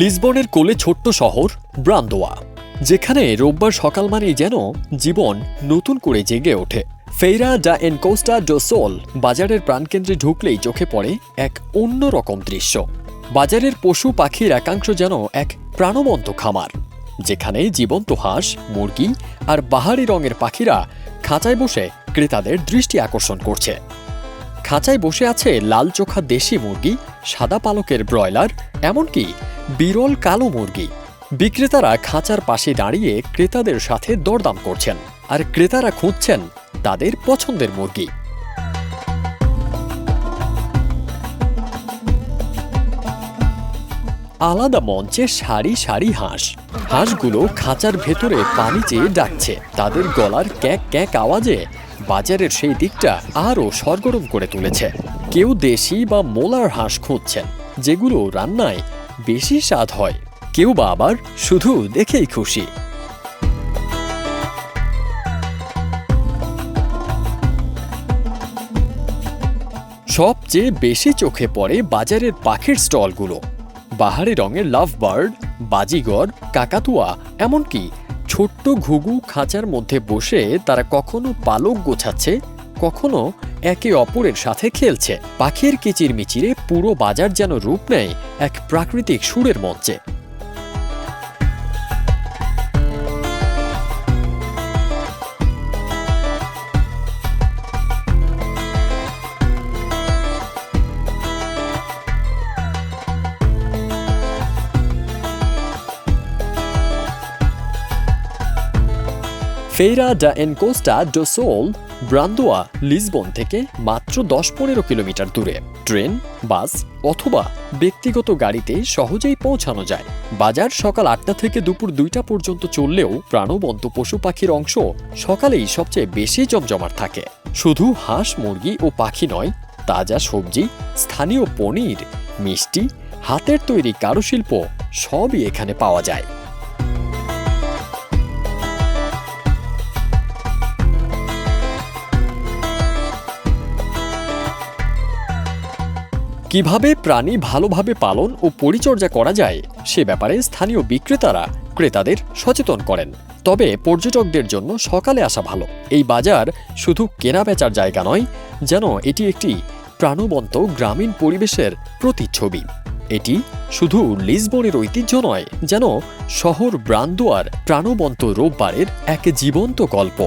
লিসবনের কোলে ছোট্ট শহর ব্রান্দোয়া, যেখানে রোববার সকাল মানেই যেন জীবন নতুন করে জেগে ওঠে। ফেইরা ডা এনকোস্টা ডো সোল বাজারের প্রাণকেন্দ্রে ঢুকলেই চোখে পড়ে এক অন্যরকম দৃশ্য। বাজারের পশু পাখির একাংশ যেন এক প্রাণবন্ত খামার, যেখানে জীবন্ত হাঁস, মুরগি আর বাহারি রঙের পাখিরা খাঁচায় বসে ক্রেতাদের দৃষ্টি আকর্ষণ করছে। খাঁচায় বসে আছে লাল চোখা দেশি মুরগি, সাদা পালকের ব্রয়লার, এমনকি বিরল কালো মুরগি। বিক্রেতারা খাঁচার পাশে দাঁড়িয়ে ক্রেতাদের সাথে দরদাম করছেন আর ক্রেতারা খুঁজছেন তাদের পছন্দের মুরগি। আলাদা মঞ্চে সারি সারি হাঁস। হাঁসগুলো খাঁচার ভেতরে পানি চেয়ে ডাকছে। তাদের গলার ক্যাক ক্যাক আওয়াজে বাজারের সেই দিকটা আরও সরগরম করে তুলেছে। কেউ দেশি বা মোলার হাঁস খুঁজছেন, যেগুলো রান্নায় বেশি স্বাদ হয়। কেউ বা আবার শুধু দেখেই খুশি। সবচেয়ে বেশি চোখে পড়ে বাজারের পাখির স্টলগুলো। বাহারি রঙের লাভ বার্ড, বাজিগর, কাকাতুয়া, এমনকি ছোট্ট ঘুঘু খাঁচার মধ্যে বসে তারা কখনো পালক গোছাচ্ছে, কখনো একে অপরের সাথে খেলছে। পাখির কিচির মিচিরে পুরো বাজার যেন রূপ নেয় এক প্রাকৃতিক সুরের মঞ্চে। Feira da Encosta do Sol Brandoa Lisbon থেকে মাত্র দশ পনেরো কিলোমিটার দূরে। ট্রেন, বাস অথবা ব্যক্তিগত গাড়িতে সহজেই পৌঁছানো যায়। বাজার সকাল আটটা থেকে দুপুর দুইটা পর্যন্ত চললেও প্রাণবন্ত পশু পাখির অংশ সকালেই সবচেয়ে বেশি জমজমাট থাকে। শুধু হাঁস, মুরগি ও পাখি নয়, তাজা সবজি, স্থানীয় পনির, মিষ্টি, হাতের তৈরি কারুশিল্প সবই এখানে পাওয়া যায়। কীভাবে প্রাণী ভালোভাবে পালন ও পরিচর্যা করা যায় সে ব্যাপারে স্থানীয় বিক্রেতারা ক্রেতাদের সচেতন করেন। তবে পর্যটকদের জন্য সকালে আসা ভালো। এই বাজার শুধু কেনাবেচার জায়গা নয়, যেন এটি একটি প্রাণবন্ত গ্রামীণ পরিবেশের প্রতিচ্ছবি। এটি শুধু লিসবনের ঐতিহ্য নয়, যেন শহর ব্রান্দোয়ার প্রাণবন্ত রোববারের এক জীবন্ত গল্প।